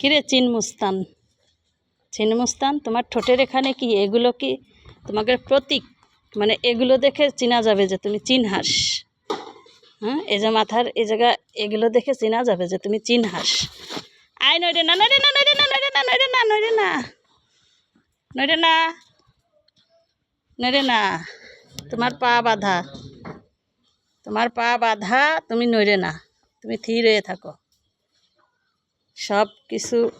কিরে চিনমুস্তান চিনমুস্তান তোমার ঠোঁটের এখানে কি এগুলো কি? তোমাকে প্রতীক? মানে এগুলো দেখে চিনা যাবে যে তুমি চিনহাস হ্যাঁ এই যে মাথার, এই জায়গা, এগুলো দেখে চিনা যাবে যে তুমি চিনহাস আয় নইরে না নইরে না নইরে না নইরে না নইরে না নইরে না। নইরে না নইরে না। তোমার পা বাঁধা। তোমার পা বাঁধা, তুমি নইরে না। তুমি থির থাকো। সব কিছু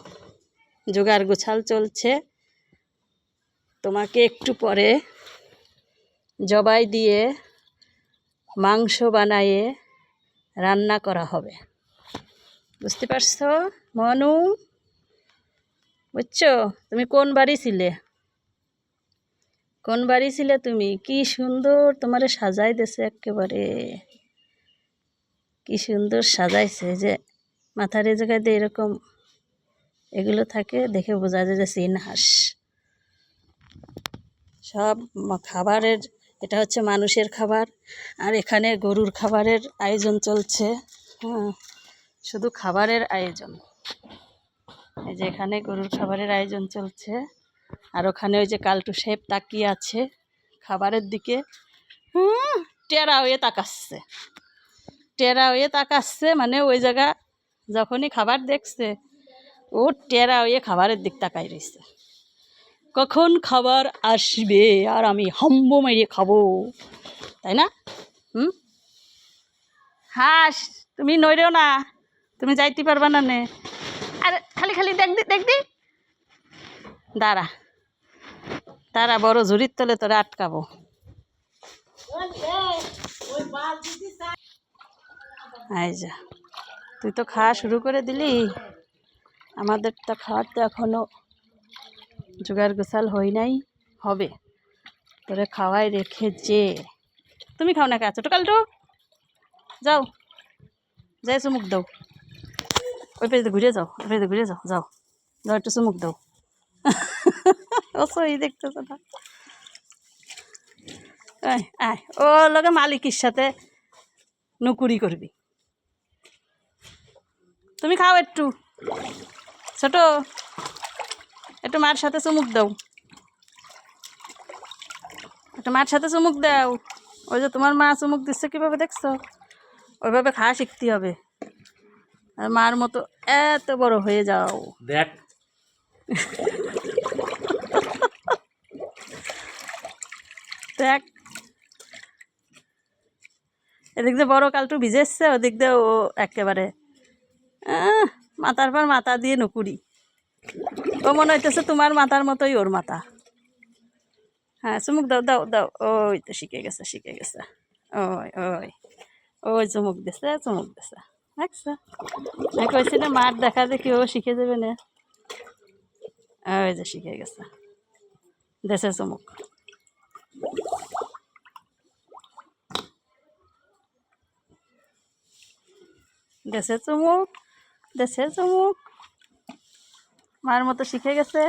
জোগাড় গোছাল চলছে। তোমাকে একটু পরে জবাই দিয়ে মাংস বানায়ে রান্না করা হবে। বুঝতে পারছ, মনু? বুঝছ? তুমি কোন বাড়ি ছিলে? কোন বাড়ি ছিলে তুমি? কি সুন্দর তোমারে সাজাই দেছে একেবারে। কি সুন্দর সাজাইছে যে। মাথার এই জায়গায় দিয়ে এরকম এগুলো থাকে দেখে বোঝা যায় যে সিন হাঁস। সব খাবারের এটা হচ্ছে মানুষের খাবার আর এখানে গরুর খাবারের আয়োজন চলছে। হ্যাঁ শুধু খাবারের আয়োজন। এই যে এখানে গরুর খাবারের আয়োজন চলছে আর ওখানে ওই যে কালটু শেপ তাকিয়ে আছে খাবারের দিকে। হুম, টেরা হয়ে তাকাচ্ছে। টেরা হয়ে তাকাচ্ছে মানে ওই জায়গা যখনই খাবার দেখছে ও টেরা হয়ে খাবারের দিক তাকাই রয়েছে কখন খাবার আসবে আর আমি হাম্ব মেরে খাব, তাই না? হুম? হাস, তুমি নইরেও না, তুমি যাইতে পারবা না নে। আরে, খালি খালি দেখ দি দেখ দি। দাঁড়া দাঁড়া, বড় ঝুড়ির তলে তোরে আটকাবো। এই যা। তুই তো খাওয়া শুরু করে দিলি। আমাদের তো খাওয়ার তো এখনও জোগাড় গোসাল হই নাই, হবে। তোরে খাওয়াই রেখে যে তুমি খাও না কে? ছোটো কালটু। যাও। যাই চুমুক দাও। ওই পেজে ঘুরে যাও, ওই পেজে ঘুরে যাও যাও। যাও একটু চুমুক দাও। ওই দেখতেছো না? আয় ও লগে মালিকের সাথে নুকুরি করবি। তুমি খাও একটু। ছোট একটু মার সাথে চুমুক দাও। একটু মার সাথে চুমুক দাও। ওই যে তোমার মা চুমুক দিচ্ছে কীভাবে দেখছ? ওইভাবে খাওয়া শিখতে হবে। আর মার মতো এত বড় হয়ে যাও। দেখ। দেখ। এদিক দিয়ে বড় কালটু ভিজে এসছে ওদিক দিয়ে ও একেবারে মাথার পর মাথা দিয়ে নুকুরি ও মনে হইতেছে তোমার মাথার মতোই ওর মাথা। হ্যাঁ চুমুক দাও দাও দাও। ওই তো শিখে গেছে শিখে গেছে। ওই ওই ওই চুমুক দিছে চুমুক দিছে। দেখছ? কইছি না, মার দেখা দেখি ও শিখে যাবে না। ওই যে শিখে গেছে। দেশে চুমুক। দেশে চুমুক। দেশের চমুক মায়ের মতো শিখে গেছে।